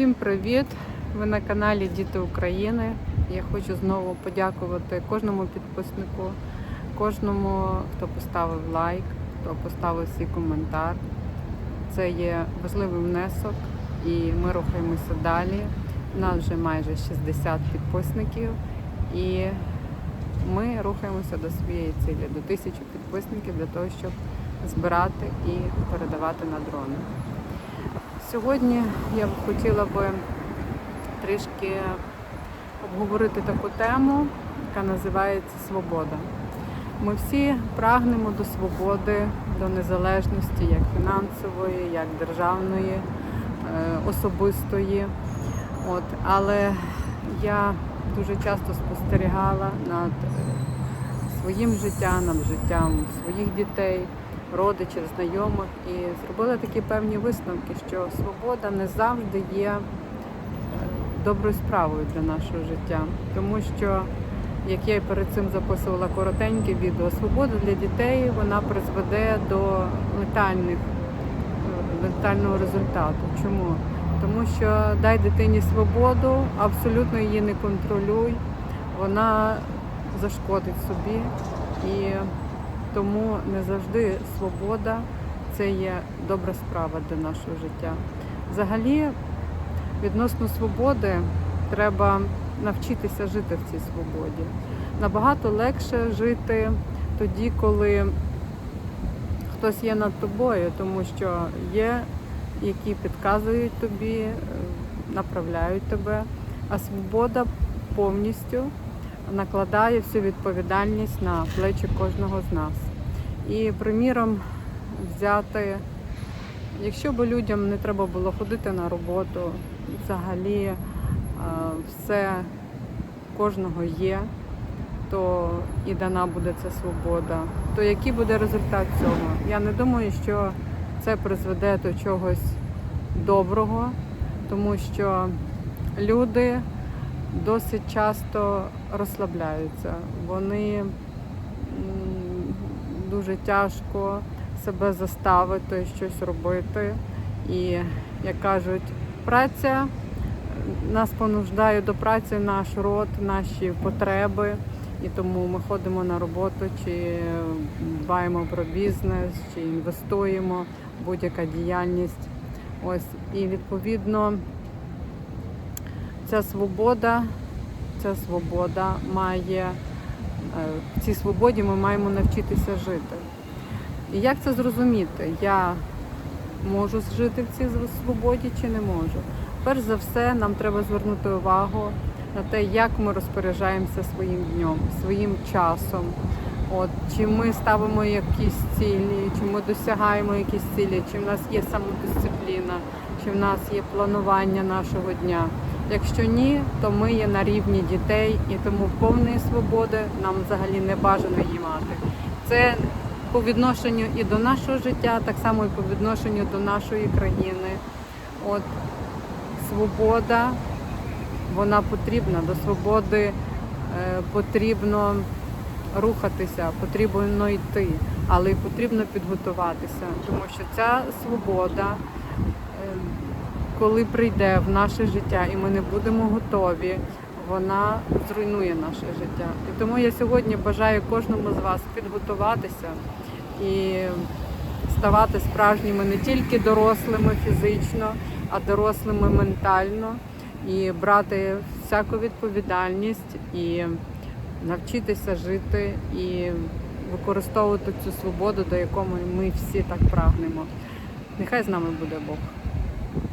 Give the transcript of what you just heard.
Всім привіт! Ви на каналі Діти України. Я хочу знову подякувати кожному підписнику, кожному, хто поставив лайк, хто поставив свій коментар. Це є важливий внесок і ми рухаємося далі. У нас вже майже 60 підписників і ми рухаємося до своєї цілі, до тисячі підписників для того, щоб збирати і передавати на дрони. Сьогодні я б хотіла би трішки обговорити таку тему, яка називається Свобода. Ми всі прагнемо до свободи, до незалежності як фінансової, як державної, е, особистої. От, але я дуже часто спостерігала над своїм життям, над життям своїх дітей, родичів, знайомих і зробила такі певні висновки, що свобода не завжди є е, доброю справою для нашого життя, тому що як я і перед цим записувала коротеньке відео, свобода для дітей вона призведе до летальних, е, летального результату. Чому? Тому що дай дитині свободу, абсолютно її не контролюй, вона зашкодить собі і тому не завжди свобода це є добра справа для нашого життя. Взагалі, відносно свободи, треба навчитися жити в цій свободі. Набагато легше жити тоді, коли хтось є над тобою, тому що є, які підказують тобі, е, направляють тебе, а свобода повністю накладає всю відповідальність на плечі кожного з нас. І, приміром, взяти, якщо б людям не треба було ходити на роботу, взагалі е, все кожного є, то і дана буде ця свобода, то який буде результат цього? Я не думаю, що це призведе до чогось доброго, тому що люди досить часто розслабляються. Вони дуже тяжко себе заставити щось робити. І, як кажуть, праця нас понуждає до праці наш род, наші потреби. І тому ми ходимо на роботу, чи дбаємо про бізнес, чи інвестуємо, будь-яка діяльність. Ось і відповідно ця свобода, ця свобода має е, в цій свободі ми маємо навчитися жити. І як це зрозуміти? Я можу жити в цій свободі чи не можу? Перш за все, нам треба звернути увагу на те, як ми розпоряджаємося своїм днем, своїм часом. От, чи ми ставимо якісь цілі, чи ми досягаємо якісь цілі, чи в нас є самодисципліна, чи в нас є планування нашого дня. Якщо ні, то ми є на рівні дітей і тому повної свободи нам взагалі не бажано її мати. Це по відношенню і до нашого життя, так само і по відношенню до нашої країни. От свобода, вона потрібна. До свободи е, потрібно рухатися, потрібно йти, але й потрібно підготуватися, тому що ця свобода, е, коли прийде в наше життя і ми не будемо готові, вона зруйнує наше життя. І тому я сьогодні бажаю кожному з вас підготуватися і ставати справжніми не тільки дорослими фізично, а дорослими ментально і брати всяку відповідальність і навчитися жити і використовувати цю свободу, до якої ми всі так прагнемо. Нехай з нами буде Бог.